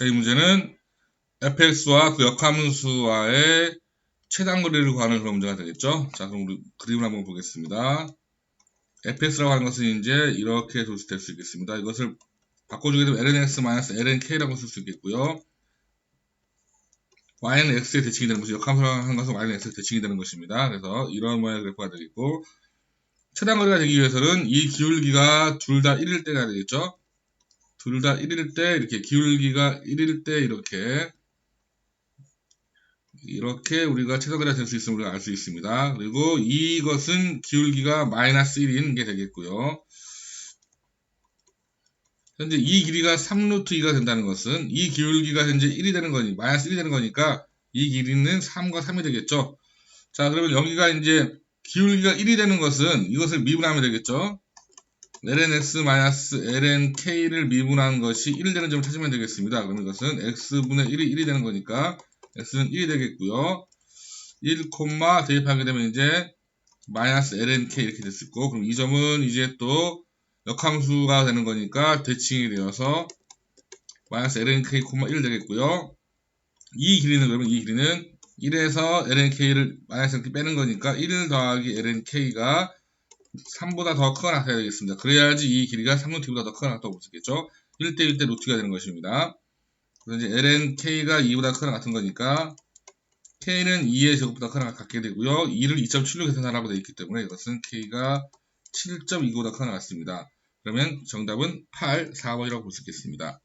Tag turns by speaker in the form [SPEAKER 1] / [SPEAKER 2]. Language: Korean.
[SPEAKER 1] 자, 이 문제는 fx와 그 역함수와의 최단 거리를 구하는 그런 문제가 되겠죠. 자, 그럼 우리 그림을 한번 보겠습니다. fx라고 하는 것은 이제 이렇게 도출될 수 있겠습니다. 이것을 바꿔주게 되면 lnx-lnk라고 쓸 수 있겠고요. y는 x에 대칭이 되는 것이 역함수라고 하는 것은 y는 x에 대칭이 되는 것입니다. 그래서 이런 모양의 그래프가 되겠고 최단 거리가 되기 위해서는 이 기울기가 둘 다 1일 때가 되겠죠. 둘 다 1일 때 이렇게 기울기가 1일 때 이렇게 이렇게 우리가 최소거리가 될 수 있음을 우리가 알 수 있습니다. 그리고 이것은 기울기가 마이너스 1인 게 되겠고요. 현재 이 길이가 3루트 2가 된다는 것은 이 기울기가 현재 1이 되는 거니 마이너스 1이 되는 거니까 이 길이는 3과 3이 되겠죠. 자 그러면 여기가 이제 기울기가 1이 되는 것은 이것을 미분하면 되겠죠. Lnx-lnk를 미분한 것이 1 되는 점을 찾으면 되겠습니다. 그럼 이것은 x분의 1이 1이 되는 거니까 x는 1이 되겠고요. 1, 대입하게 되면 이제 마이너스 lnk 이렇게 됐을 거고 그럼 이 점은 이제 또 역함수가 되는 거니까 대칭이 되어서 마이너스 lnk, 1 되겠고요. 이 길이는 그러면 이 길이는 1에서 lnk를 마이너스 이렇게 빼는 거니까 1 더하기 lnk가 3보다 더 크거나 같아야 되겠습니다. 그래야지 이 길이가 3루트보다 더 크거나 같다고 볼 수 있겠죠. 1대 1 대 루트가 되는 것입니다. 그래서 이제 lnk가 2보다 크거나 같은 거니까 k는 2의 제곱보다 크거나 같게 되고요. 2를 2.7로 계산하라고 되어 있기 때문에 이것은 k가 7.29보다 크거나 같습니다. 그러면 정답은 8, 4번이라고 볼 수 있겠습니다.